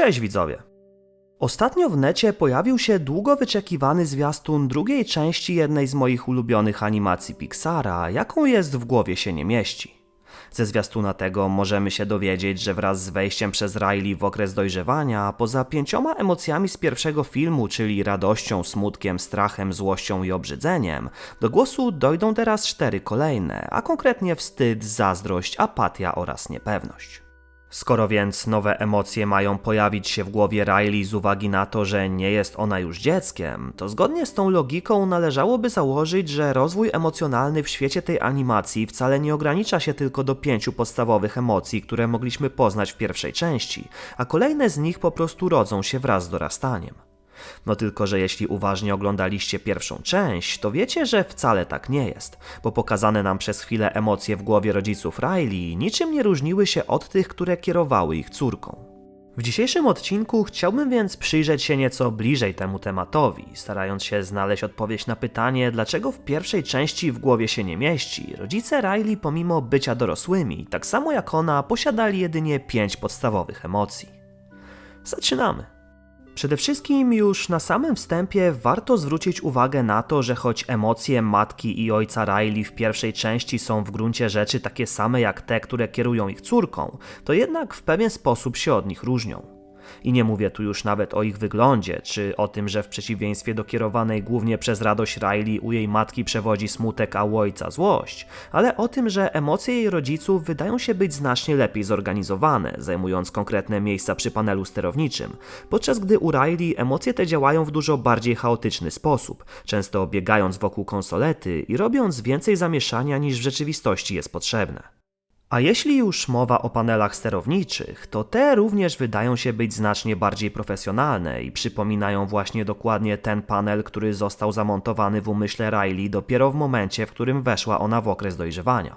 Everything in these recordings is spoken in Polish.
Cześć widzowie! Ostatnio w necie pojawił się długo wyczekiwany zwiastun drugiej części jednej z moich ulubionych animacji Pixara, jaką jest w głowie się nie mieści. Ze zwiastuna tego możemy się dowiedzieć, że wraz z wejściem przez Riley w okres dojrzewania, poza pięcioma emocjami z pierwszego filmu, czyli radością, smutkiem, strachem, złością i obrzydzeniem, do głosu dojdą teraz cztery kolejne, a konkretnie wstyd, zazdrość, apatia oraz niepewność. Skoro więc nowe emocje mają pojawić się w głowie Riley z uwagi na to, że nie jest ona już dzieckiem, to zgodnie z tą logiką należałoby założyć, że rozwój emocjonalny w świecie tej animacji wcale nie ogranicza się tylko do pięciu podstawowych emocji, które mogliśmy poznać w pierwszej części, a kolejne z nich po prostu rodzą się wraz z dorastaniem. No tylko, że jeśli uważnie oglądaliście pierwszą część, to wiecie, że wcale tak nie jest, bo pokazane nam przez chwilę emocje w głowie rodziców Riley niczym nie różniły się od tych, które kierowały ich córką. W dzisiejszym odcinku chciałbym więc przyjrzeć się nieco bliżej temu tematowi, starając się znaleźć odpowiedź na pytanie, dlaczego w pierwszej części w głowie się nie mieści. Rodzice Riley, pomimo bycia dorosłymi, tak samo jak ona, posiadali jedynie pięć podstawowych emocji. Zaczynamy. Przede wszystkim już na samym wstępie warto zwrócić uwagę na to, że choć emocje matki i ojca Riley w pierwszej części są w gruncie rzeczy takie same jak te, które kierują ich córką, to jednak w pewien sposób się od nich różnią. I nie mówię tu już nawet o ich wyglądzie, czy o tym, że w przeciwieństwie do kierowanej głównie przez radość Riley u jej matki przewodzi smutek, a u ojca złość, ale o tym, że emocje jej rodziców wydają się być znacznie lepiej zorganizowane, zajmując konkretne miejsca przy panelu sterowniczym, podczas gdy u Riley emocje te działają w dużo bardziej chaotyczny sposób, często biegając wokół konsolety i robiąc więcej zamieszania niż w rzeczywistości jest potrzebne. A jeśli już mowa o panelach sterowniczych, to te również wydają się być znacznie bardziej profesjonalne i przypominają właśnie dokładnie ten panel, który został zamontowany w umyśle Riley dopiero w momencie, w którym weszła ona w okres dojrzewania.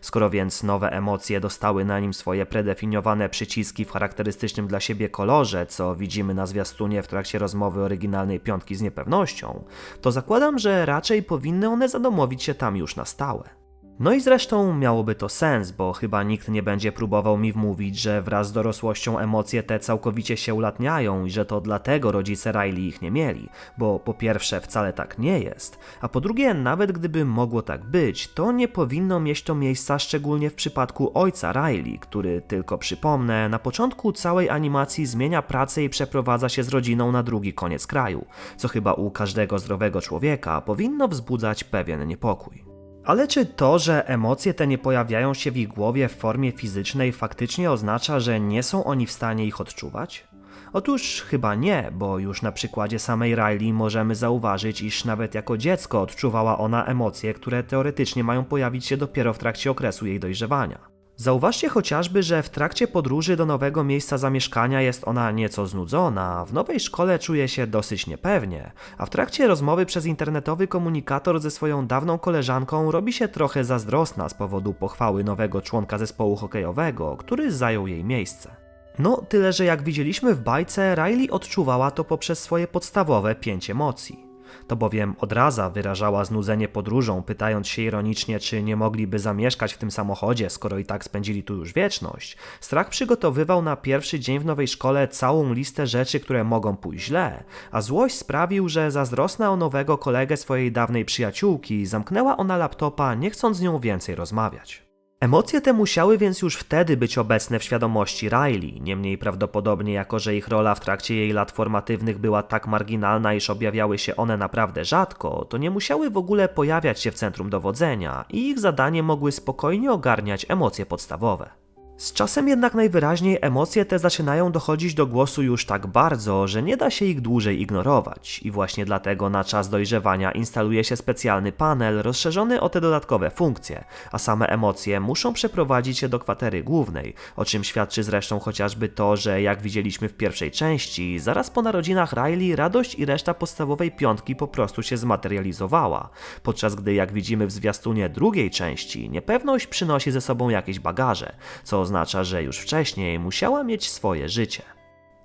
Skoro więc nowe emocje dostały na nim swoje predefiniowane przyciski w charakterystycznym dla siebie kolorze, co widzimy na zwiastunie w trakcie rozmowy oryginalnej piątki z niepewnością, to zakładam, że raczej powinny one zadomowić się tam już na stałe. No i zresztą miałoby to sens, bo chyba nikt nie będzie próbował mi wmówić, że wraz z dorosłością emocje te całkowicie się ulatniają i że to dlatego rodzice Riley ich nie mieli, bo po pierwsze wcale tak nie jest, a po drugie nawet gdyby mogło tak być, to nie powinno mieć to miejsca szczególnie w przypadku ojca Riley, który, tylko przypomnę, na początku całej animacji zmienia pracę i przeprowadza się z rodziną na drugi koniec kraju, co chyba u każdego zdrowego człowieka powinno wzbudzać pewien niepokój. Ale czy to, że emocje te nie pojawiają się w ich głowie w formie fizycznej, faktycznie oznacza, że nie są oni w stanie ich odczuwać? Otóż chyba nie, bo już na przykładzie samej Riley możemy zauważyć, iż nawet jako dziecko odczuwała ona emocje, które teoretycznie mają pojawić się dopiero w trakcie okresu jej dojrzewania. Zauważcie chociażby, że w trakcie podróży do nowego miejsca zamieszkania jest ona nieco znudzona, w nowej szkole czuje się dosyć niepewnie, a w trakcie rozmowy przez internetowy komunikator ze swoją dawną koleżanką robi się trochę zazdrosna z powodu pochwały nowego członka zespołu hokejowego, który zajął jej miejsce. No, tyle że jak widzieliśmy w bajce, Riley odczuwała to poprzez swoje podstawowe pięć emocji. To bowiem odraza wyrażała znudzenie podróżą, pytając się ironicznie, czy nie mogliby zamieszkać w tym samochodzie, skoro i tak spędzili tu już wieczność. Strach przygotowywał na pierwszy dzień w nowej szkole całą listę rzeczy, które mogą pójść źle, a złość sprawił, że zazdrosna o nowego kolegę swojej dawnej przyjaciółki, zamknęła ona laptopa, nie chcąc z nią więcej rozmawiać. Emocje te musiały więc już wtedy być obecne w świadomości Riley, niemniej prawdopodobnie jako, że ich rola w trakcie jej lat formatywnych była tak marginalna, iż objawiały się one naprawdę rzadko, to nie musiały w ogóle pojawiać się w centrum dowodzenia i ich zadanie mogły spokojnie ogarniać emocje podstawowe. Z czasem jednak najwyraźniej emocje te zaczynają dochodzić do głosu już tak bardzo, że nie da się ich dłużej ignorować. I właśnie dlatego na czas dojrzewania instaluje się specjalny panel rozszerzony o te dodatkowe funkcje, a same emocje muszą przeprowadzić się do kwatery głównej, o czym świadczy zresztą chociażby to, że jak widzieliśmy w pierwszej części, zaraz po narodzinach Riley radość i reszta podstawowej piątki po prostu się zmaterializowała, podczas gdy jak widzimy w zwiastunie drugiej części, niepewność przynosi ze sobą jakieś bagaże, co oznacza, że już wcześniej musiała mieć swoje życie.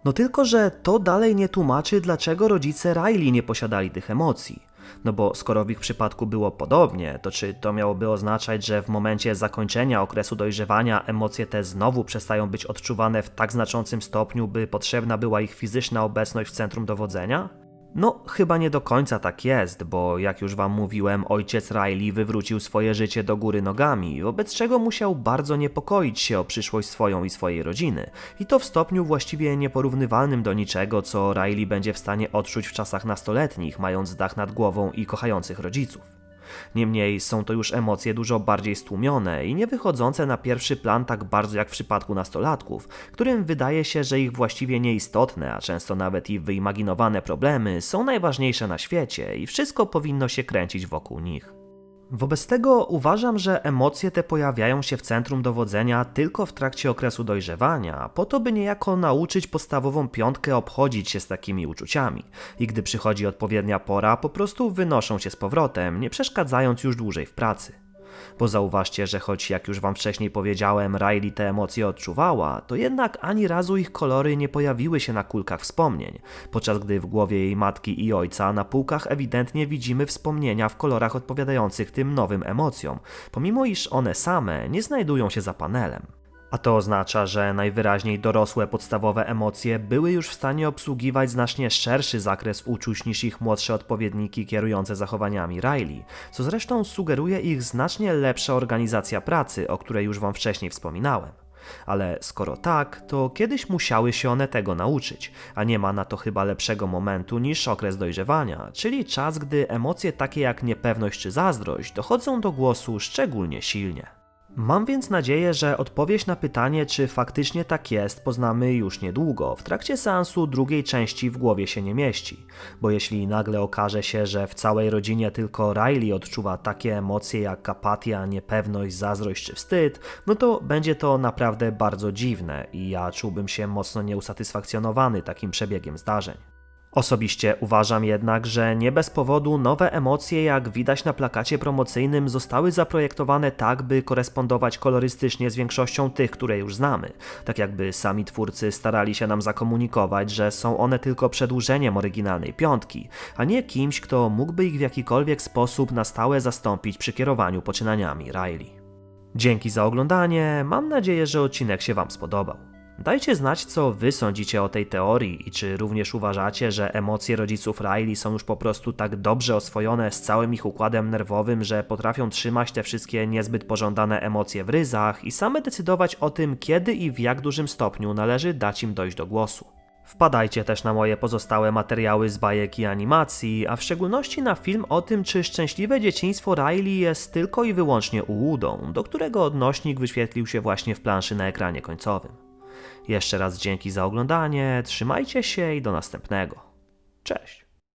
No tylko, że to dalej nie tłumaczy, dlaczego rodzice Riley nie posiadali tych emocji. No bo skoro w ich przypadku było podobnie, to czy to miałoby oznaczać, że w momencie zakończenia okresu dojrzewania emocje te znowu przestają być odczuwane w tak znaczącym stopniu, by potrzebna była ich fizyczna obecność w centrum dowodzenia? No, chyba nie do końca tak jest, bo jak już wam mówiłem, ojciec Riley wywrócił swoje życie do góry nogami, wobec czego musiał bardzo niepokoić się o przyszłość swoją i swojej rodziny. I to w stopniu właściwie nieporównywalnym do niczego, co Riley będzie w stanie odczuć w czasach nastoletnich, mając dach nad głową i kochających rodziców. Niemniej są to już emocje dużo bardziej stłumione i nie wychodzące na pierwszy plan tak bardzo jak w przypadku nastolatków, którym wydaje się, że ich właściwie nieistotne, a często nawet i wyimaginowane problemy są najważniejsze na świecie i wszystko powinno się kręcić wokół nich. Wobec tego uważam, że emocje te pojawiają się w centrum dowodzenia tylko w trakcie okresu dojrzewania, po to by niejako nauczyć podstawową piątkę obchodzić się z takimi uczuciami. I gdy przychodzi odpowiednia pora, po prostu wynoszą się z powrotem, nie przeszkadzając już dłużej w pracy. Bo zauważcie, że choć jak już wam wcześniej powiedziałem, Riley te emocje odczuwała, to jednak ani razu ich kolory nie pojawiły się na kulkach wspomnień, podczas gdy w głowie jej matki i ojca na półkach ewidentnie widzimy wspomnienia w kolorach odpowiadających tym nowym emocjom, pomimo iż one same nie znajdują się za panelem. A to oznacza, że najwyraźniej dorosłe podstawowe emocje były już w stanie obsługiwać znacznie szerszy zakres uczuć niż ich młodsze odpowiedniki kierujące zachowaniami Riley, co zresztą sugeruje ich znacznie lepsza organizacja pracy, o której już Wam wcześniej wspominałem. Ale skoro tak, to kiedyś musiały się one tego nauczyć, a nie ma na to chyba lepszego momentu niż okres dojrzewania, czyli czas, gdy emocje takie jak niepewność czy zazdrość dochodzą do głosu szczególnie silnie. Mam więc nadzieję, że odpowiedź na pytanie, czy faktycznie tak jest, poznamy już niedługo, w trakcie seansu drugiej części w głowie się nie mieści. Bo jeśli nagle okaże się, że w całej rodzinie tylko Riley odczuwa takie emocje jak apatia, niepewność, zazdrość czy wstyd, no to będzie to naprawdę bardzo dziwne i ja czułbym się mocno nieusatysfakcjonowany takim przebiegiem zdarzeń. Osobiście uważam jednak, że nie bez powodu nowe emocje, jak widać na plakacie promocyjnym, zostały zaprojektowane tak, by korespondować kolorystycznie z większością tych, które już znamy. Tak jakby sami twórcy starali się nam zakomunikować, że są one tylko przedłużeniem oryginalnej piątki, a nie kimś, kto mógłby ich w jakikolwiek sposób na stałe zastąpić przy kierowaniu poczynaniami Riley. Dzięki za oglądanie, mam nadzieję, że odcinek się Wam spodobał. Dajcie znać, co wy sądzicie o tej teorii i czy również uważacie, że emocje rodziców Riley są już po prostu tak dobrze oswojone z całym ich układem nerwowym, że potrafią trzymać te wszystkie niezbyt pożądane emocje w ryzach i same decydować o tym, kiedy i w jak dużym stopniu należy dać im dojść do głosu. Wpadajcie też na moje pozostałe materiały z bajek i animacji, a w szczególności na film o tym, czy szczęśliwe dzieciństwo Riley jest tylko i wyłącznie ułudą, do którego odnośnik wyświetlił się właśnie w planszy na ekranie końcowym. Jeszcze raz dzięki za oglądanie, trzymajcie się i do następnego. Cześć!